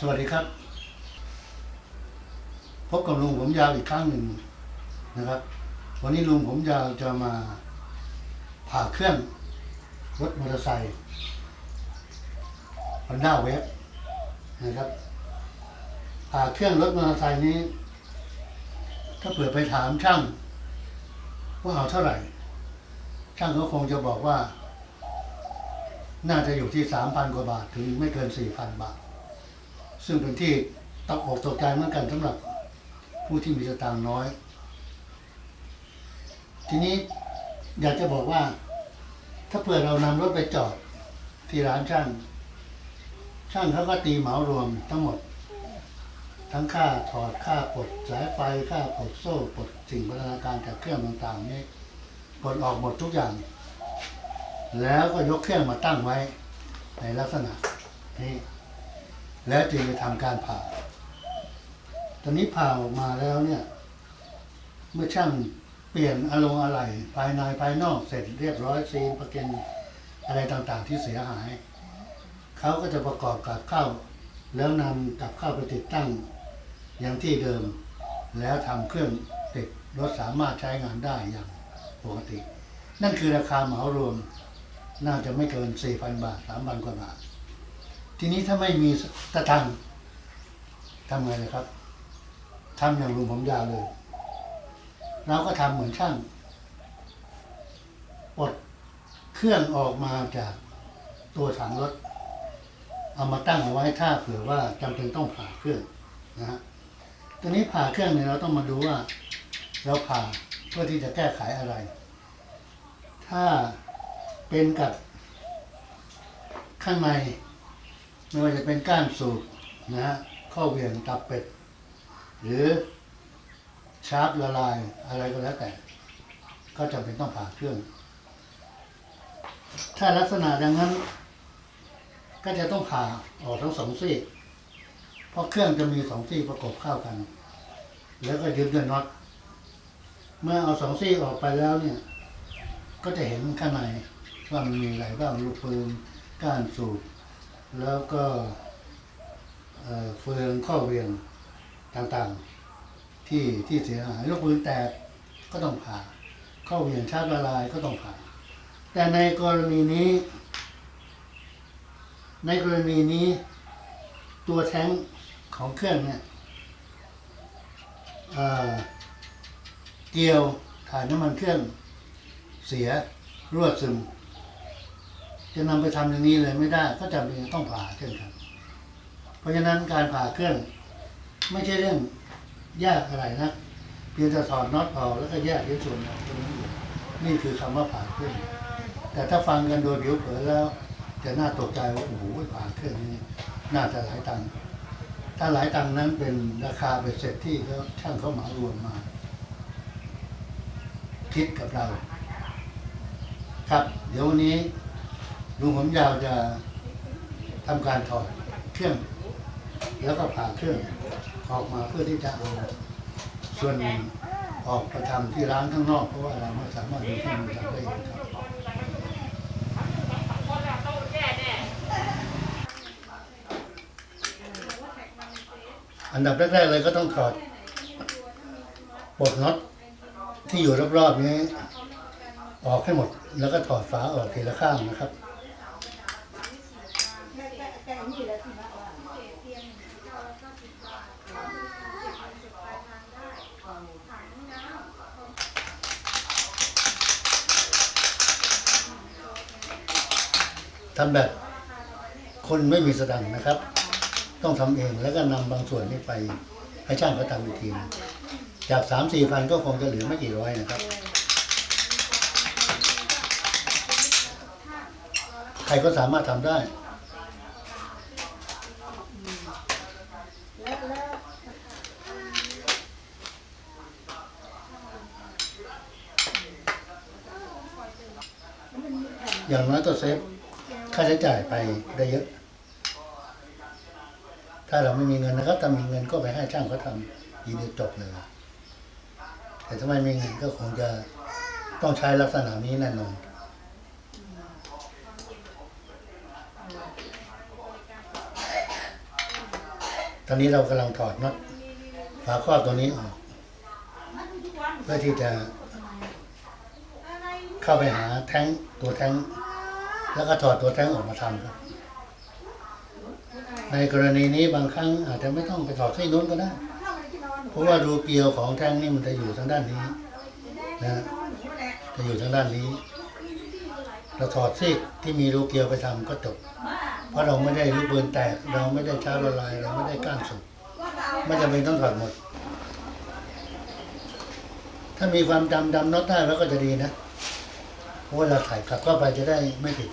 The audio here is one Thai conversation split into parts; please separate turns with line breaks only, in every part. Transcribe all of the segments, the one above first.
สวัสดีครับ พบกับลุงผมยาวอีกครั้งหนึ่งนะครับ วันนี้ลุงผมยาวจะมาผ่าเครื่องรถมอเตอร์ไซค์ฮอนด้าเวฟนะครับผ่าเครื่องรถมอเตอร์ไซค์นี้ ถ้าเผื่อไปถามช่าง ว่าเอาเท่าไหร่ ช่างก็คงจะบอกว่า น่าจะอยู่ที่สามพันกว่าบาท ถึงไม่เกินสี่พันบาท ซึ่งเป็นที่ตกออกตกใจเหมือนกันสำหรับผู้ที่มีสตางค์น้อย ทีนี้อยากจะบอกว่า ถ้าเผื่อเรานำรถไปจอดที่ร้านช่าง ช่างเขาก็ตีเหมารวมทั้งหมด ทั้งค่าถอดค่าปลดสายไฟค่าปลดโซ่ปลดสิ่งพัฒนาการจากเครื่องต่างๆนี้ปลดออกหมดทุกอย่าง แล้วก็ยกเครื่องมาตั้งไว้ในลักษณะนี้ แล้วจึงจะทำการผ่า ตอนนี้ผ่าออกมาแล้วเนี่ย เมื่อช่างเปลี่ยนอารมณ์อะไรภายในภายนอกเสร็จเรียบร้อยซีนประกันอะไรต่างๆที่เสียหาย เขาก็จะประกอบกับเข้า แล้วนำกับเข้าไปติดตั้งอย่างที่เดิม แล้วทำเครื่องติดรถสามารถใช้งานได้อย่างปกติ นั่นคือราคาเหมารวม น่าจะไม่เกิน 4,000 บาท 3,000 กว่าบาท ทีนี้ถ้าไม่มีตะตังทำไงเลยครับทำอย่างลุงผมยาวเลย เราก็ทำเหมือนช่างปลดเครื่องออกมาจากตัวถังรถ เอามาตั้งเอาไว้ถ้าเผื่อว่าจำเป็นต้องผ่าเครื่องนะฮะตอนนี้ผ่าเครื่องเนี่ยเราต้องมาดูว่า เราผ่าเพื่อที่จะแก้ไขอะไร ถ้าเป็นกับข้างใน ไม่ว่าจะเป็นก้านสูบนะฮะข้อเหวี่ยงตับเป็ด หรือชาร์ปละลายอะไรก็แล้วแต่ ก็จำเป็นต้องผ่าเครื่อง ถ้าลักษณะดังนั้น ก็จะต้องผ่าออกทั้งสองซี่เพราะเครื่องจะมีสองซี่ประกบเข้ากัน แล้วก็ยึดด้วยน็อตเมื่อเอาสองซี่ออกไปแล้วเนี่ย ก็จะเห็นข้างในว่ามันมีอะไรบ้างลูกปืนก้านสูบ แล้วก็เฟืองข้อเวียงต่างๆที่ที่เสียหายลูกปืนแตกก็ต้องผ่า ข้อเวียงชาร์จละลายก็ต้องผ่า แต่ในกรณีนี้ ในกรณีนี้ตัวแท้งของเครื่องเนี่ยเเกลียวถ่ายน้ำมันเครื่องเสียรั่วซึม จะนำไปทำอย่างนี้เลยไม่ได้ ก็จำเป็นต้องผ่าเครื่องครับ เพราะฉะนั้นการผ่าเครื่อง ไม่ใช่เรื่องยากอะไรนะเพียงแต่ถอดน็อตออกแล้วก็แยกชิ้นส่วนออกเท่านั้นเองนี่คือคำว่าผ่าเครื่อง แต่ถ้าฟังกันโดยผิวเผินแล้วจะน่าตกใจว่าโอ้โหผ่าเครื่องนี้ น่าจะหลายตังค์ถ้าหลายตังค์นั้นเป็นราคาเบ็ดเสร็จที่เขาช่างเขาหมารวมมา คิดกับเรา ครับ เดี๋ยววันนี้ ลุงผมยาวจะทำการถอดเครื่อง แล้วก็ผ่าเครื่องออกมาเพื่อที่จะเอาส่วนหนึ่งออกไปทำที่ร้านข้างนอก เพราะว่าเราไม่สามารถดูที่มือทำได้ครับอันดับแรกๆเลยก็ต้องถอดปลดน็อตที่อยู่รอบๆนี้ ออกให้หมด แล้วก็ถอดฝาออกทีละข้างนะครับ ทำแบบคนไม่มีสตังค์นะครับ ต้องทำเองแล้วก็นำบางส่วนนี้ไปให้ช่างเขาทำอีกทีหนึ่งจากสามสี่พันก็คงจะเหลือไม่กี่ร้อยนะครับ ใครก็สามารถทำได้ อย่างน้อยก็เซฟค่าใช้จ่ายไปได้เยอะ ถ้าเราไม่มีเงินนะครับถ้ามีเงินก็ไปให้ช่างเขาทำยินดีจบเลย แต่ถ้าไม่มีเงินก็คงจะต้องใช้ลักษณะนี้แน่นอนตอนนี้เรากำลังถอดน็อตฝาครอบตัวนี้ออก เพื่อที่จะ เข้าไปหาแท้งตัวแท้ง แล้วก็ถอดตัวแท้งออกมาทำครับในกรณีนี้บางครั้งอาจจะไม่ต้องไปถอดที่นู้นก็ได้ เพราะว่ารูเกลียวของแท้งนี่มันจะอยู่ทางด้านนี้นะจะอยู่ทางด้านนี้ เราถอดซีกที่มีรูเกลียวไปทำก็จบ เพราะเราไม่ได้ลูกปืนแตก เราไม่ได้ช้าละลาย เราไม่ได้ก้านสุกไม่จำเป็นต้องถอดหมด ถ้ามีความจำดำน็อตได้แล้วก็จะดีนะ ราะว่าเราถ่ายกลับเข้าไปจะได้ไม่ผิด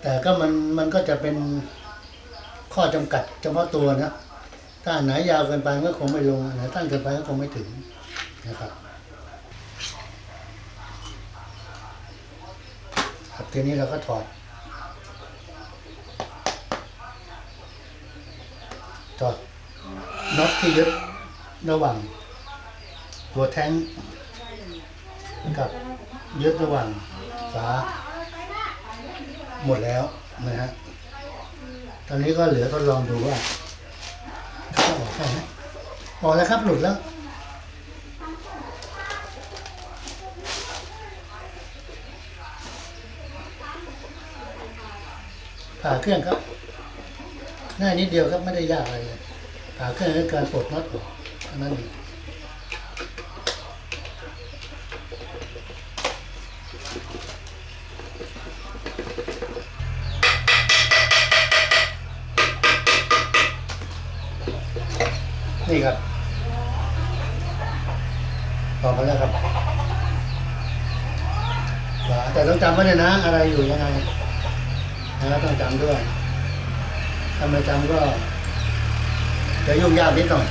แต่ก็มันมันก็จะเป็นข้อจำกัดเฉพาะตัวนะถ้าไหนยาวเกินไปก็คงไม่ลงไหนตั้งเกินไปก็คงไม่ถึงนะครับครับทีนี้เราก็ถอด ถอดน็อตที่ยึดระหว่างตัวแท้ง กับยึดระหว่างฝาหมดแล้วนะฮะ ตอนนี้ก็เหลือทดลองดูว่าเข้าออกได้ไหมออกแล้วครับหลุดแล้วผ่าเครื่องครับง่ายนิดเดียวครับไม่ได้ยากอะไรเลยผ่าเครื่องคือการปลดน็อตออกนั้นเอง นี่ครับออกมาแล้วครับแต่ต้องจำไว้เลยนะ อะไรอยู่ยังไงนะต้องจำด้วยถ้าไม่จำก็จะยุ่งยากนิดหน่อย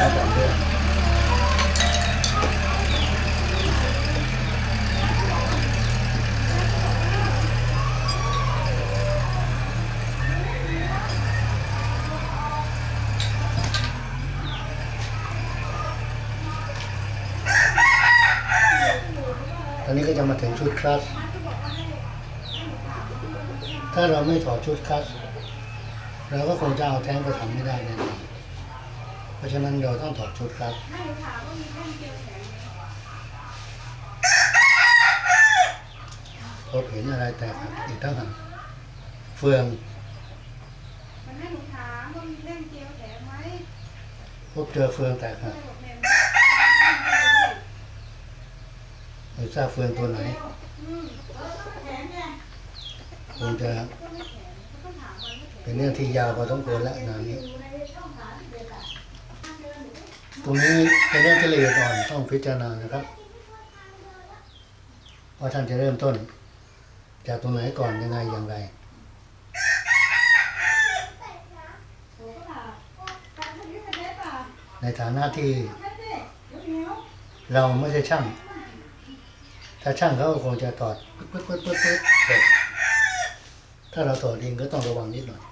ต้องจำด้วย จะมาถึงชุดคลาสถ้าเราไม่ถอดชุดคลาสเราก็คงจะเอาแท้งไปทำไม่ได้แน่นอนเพราะฉะนั้นเราต้องถอดชุดคลาสพบเห็นอะไรแตกหักอีกตั้งหากเฟือง
มันให้หนูถามว่ามีเล่มเจลแถมไหม
พบเจอเฟืองแตกหัก
บอกแถม
ไม่ทราบเฟืองตัวไหนคงจะ
เป็
นเรื่องที่ยาวพอสมควรแล้วงานนี่ตรงนี้เป็นเรื่องที่ละเอียดอ่อนต้องพิจารณานะครับว่าท่านจะเริ่มต้น จากตรงไหนก่อนยังไงอย่างไรในฐานะที่
เรา
ไม่ใช่ช่าง ถ้าช่างเขาก็คงจะถอดปึ๊บปึ๊บปึ๊บปึ๊บปึ๊ดเสร็จถ้าเราถอดเองก็ต้องระวังนิดหน่อย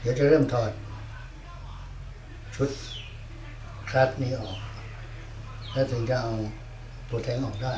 เดี๋ยวจะเริ่มถอด ชุดคลัตนี้ออก แล้วถึงจะเอาตัวแทงออกได้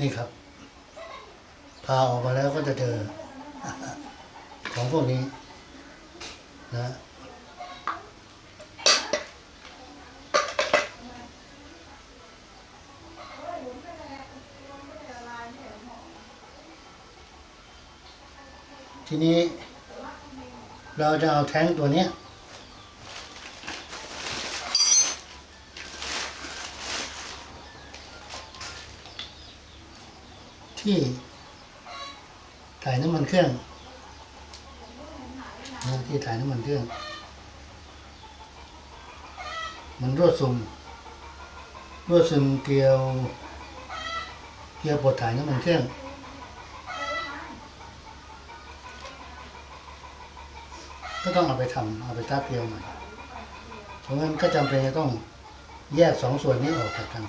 นี่ครับ พาออกมาแล้วก็จะเจอ ของพวกนี้ นะทีนี้เราจะเอาแท้งตัวเนี้ย ที่ถ่ายน้ำมันเครื่องที่ถ่ายน้ำมันเครื่อง มันรั่วซึมรั่วซึมเกลียวเกลียวปลดถ่ายน้ำมันเครื่องก็ต้องเอาไปทำเอาไปทับเกลียวใหม่เพราะงั้นก็จำเป็นจะต้องแยกสองส่วนนี้ออกจากกัน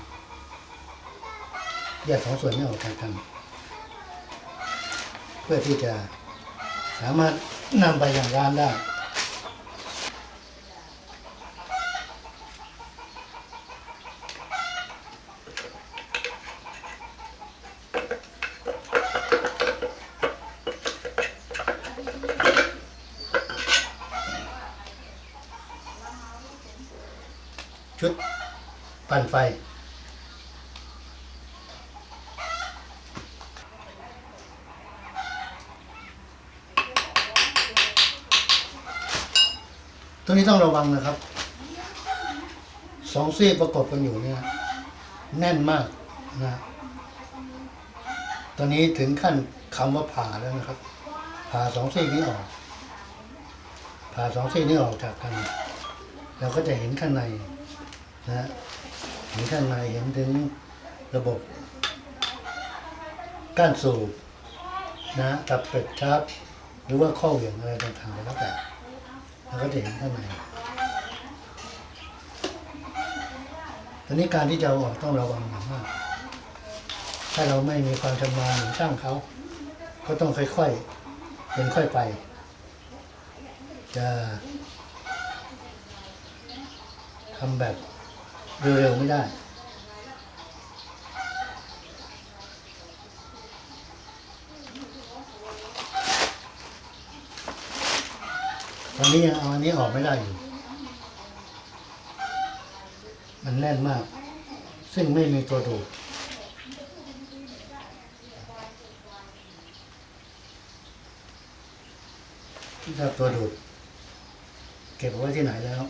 แยกสองส่วนนี้ออกจากกัน พื่อที่จะสามารถนำไปอย่างร้านได้ชุดปั่นไฟ นี้ต้องระวังนะครับ สองซี่ประกบกันอยู่เนี่ยแน่นมากนะตอนนี้ถึงขั้นคำว่าผ่าแล้วนะครับ ผ่าสองซี่นี้ออก ผ่าสองซี่นี้ออกจากกัน เราก็จะเห็นข้างในนะเห็นข้างในเห็นถึงระบบก้านสูบนะตับเป็ดชับหรือว่าข้อเหวี่ยงอะไรต่างๆแล้วแต่ เราก็จะเห็นข้างในตอนนี้การที่จะออกต้องระวังอย่างมาก ถ้าเราไม่มีความชำนาญช่างเขาก็ต้องค่อยๆเป็นค่อยไป จะทำแบบเร็วๆไม่ได้ ตอนนี้ยังเอาอันนี้ออกไม่ได้อยู่ มันแน่นมาก ซึ่งไม่มีตัวดูดที่ถ้าตัวดูด เก็บเอาไว้ที่ไหนแล้ว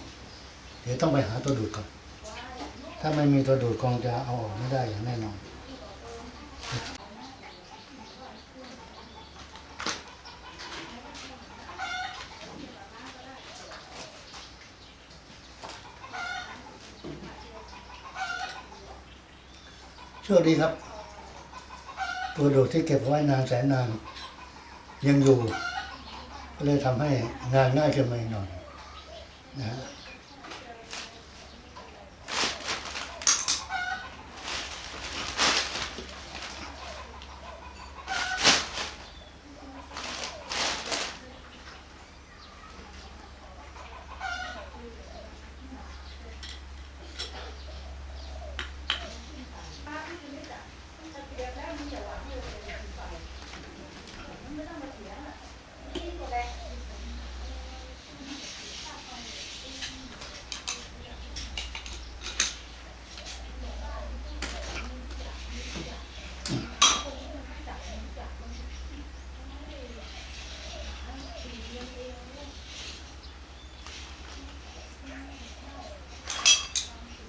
เดี๋ยวต้องไปหาตัวดูดก่อน ถ้าไม่มีตัวดูดคงจะเอาออกไม่ได้อย่างแน่นอน โชคดีครับตัวดูดที่เก็บไว้นานแสนนาน ยังอยู่ ก็เลยทำให้งานง่ายขึ้นมาอีกหน่อยนะฮะ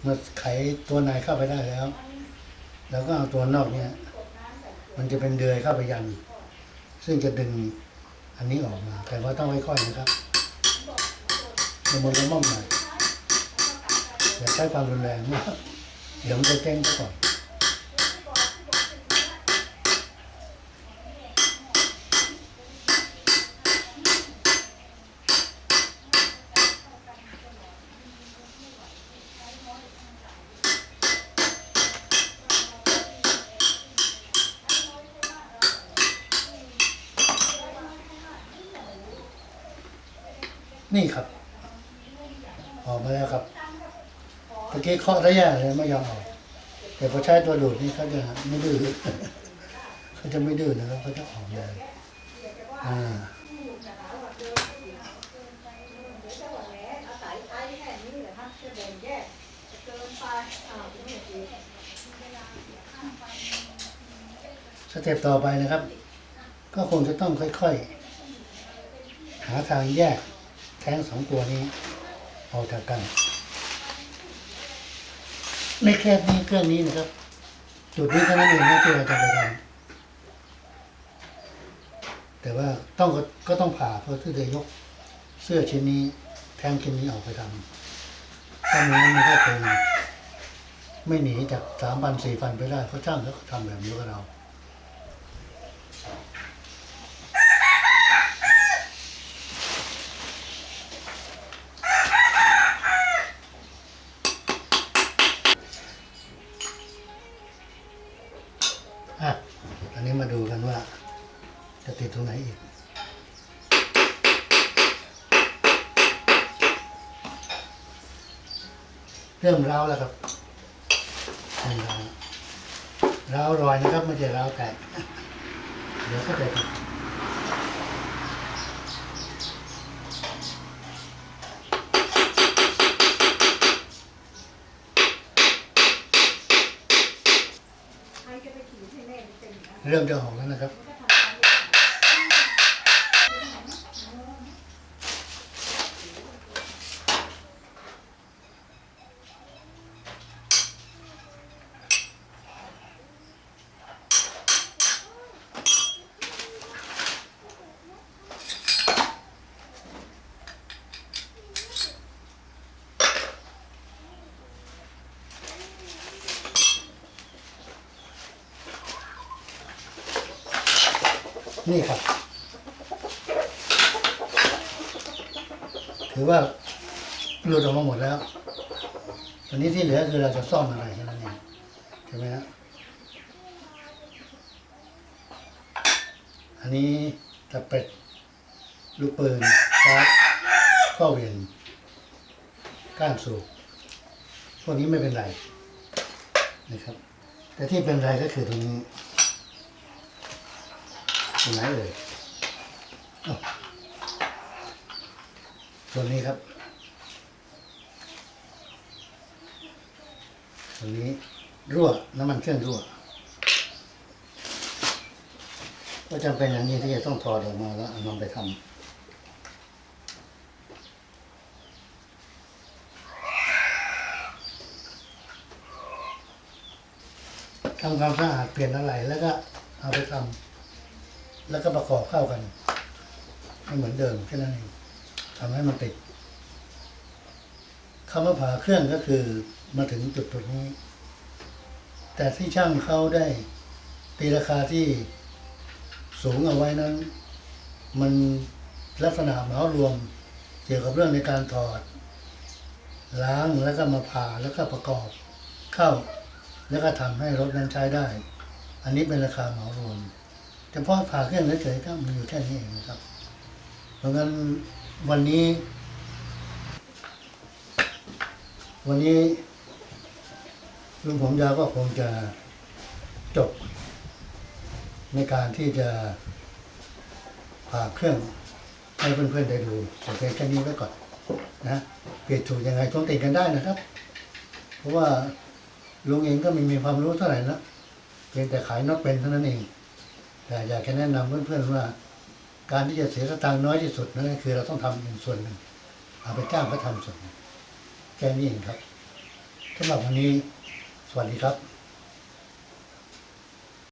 มื่อไขตัวในเข้าไปได้แล้ว แล้วก็เอาตัวนอกเนี่ย มันจะเป็นเดือยเข้าไปยัน ซึ่งจะดึงอันนี้ออกมา แต่ว่าต้องค่อยๆนะครับละมุนระม่อมหน่อยอย่าใช้ความรุนแรงมากเดี๋ยวมันจะเจ๊งซะก่อนครับ ออกมาแล้วครับตะกี้เคาะระยะเลยไม่ยอมออกแต่พอใช้ตัวดูดนี่เขาจะไม่ดื้อเขาจะไม่ดื้อนะครับเขาจะออกเลยอ่า
อาศัยใช้แค่นี้เหรอคะจะแบ่งแยกเกินไปอ้า
สเต็ปต่อไปนะครับ ก็คงจะต้องค่อยๆ หาทางแยกแท้งสองตัวนี้ออกจากกัน ม่แค่นี้เครื่องนี้นะครับ จุดนี้เท่านั้นเองนะที่เราจะไปทำแต่ว่าต้องก็ก็ต้องผ่าเพื่อที่จะยกเสื้อชิ้นนี้แทงชิ้นนี้ออกไปทำถ้าไม่งั้นมันก็คงไม่หนีจากสามพันสี่พันไปได้เขาจ้างแล้วเขาทำแบบนี้กับเรา เริ่มร้าวแล้วครับเริ่มร้าวร้าวรอยนะครับไม่ใช่ร้าวแตกเดี๋ยวก็จะติด
ใครจะไปขี่ให้แม่มันเป็นนะ
เริ่มจะออกแล้วนะครับ นี่ครับ ถือว่าหลุดออกมาหมดแล้ว ตอนนี้ที่เหลือคือเราจะซ่อมอะไรแค่นั้นเองใช่ไหมฮะอันนี้ตะเป็ดลูกปืนครับข้อเวียนก้านสูบพวกนี้ไม่เป็นไรนะครับ แต่ที่เป็นไรก็คือตรงนี้ ตรงไหนเอ่ยอ้าวตัวนี้ครับตัวนี้รั่วน้ำมันเครื่องรั่ว ก็จำเป็นอย่างนี้ที่จะต้องถอดออกมาแล้วเอานำไปทำทำความสะอาดเปลี่ยนอะไรแล้วก็เอาไปทำ แล้วก็ประกอบเข้ากันให้เหมือนเดิมแค่นั้นเองทำให้มันติดคำว่าผ่าเครื่องก็คือมาถึงจุดจุดนี้ แต่ที่ช่างเขาได้ตีราคาที่สูงเอาไว้นั้น มันลักษณะเหมารวม เกี่ยวกับเรื่องในการถอด ล้างแล้วก็มาผ่าแล้วก็ประกอบเข้า แล้วก็ทำให้รถนั้นใช้ได้ อันนี้เป็นราคาเหมารวม เฉพาะผ่าเครื่องเฉยๆก็มีอยู่แค่นี้เองนะครับ เพราะงั้นวันนี้ วันนี้ลุงผมยาวก็คงจะจบ ในการที่จะผ่าเครื่องให้เพื่อนๆได้ดูแต่เพียงแค่นี้ไว้ก่อนนะเปลี่ยนถูกยังไงต้องติดกันได้นะครับ เพราะว่าลุงเองก็ไม่มีความรู้เท่าไหร่นะเพียงแต่ขายน็อตเป็นเท่านั้นเอง แต่อยากจะแนะนำเพื่อนๆว่า การที่จะเสียสตางค์น้อยที่สุดนั่นคือเราต้องทำเป็นส่วนหนึ่งเอาไปจ้างเขาทำส่วนหนึ่งแค่นี้เองครับสำหรับวันนี้สวัสดีครับ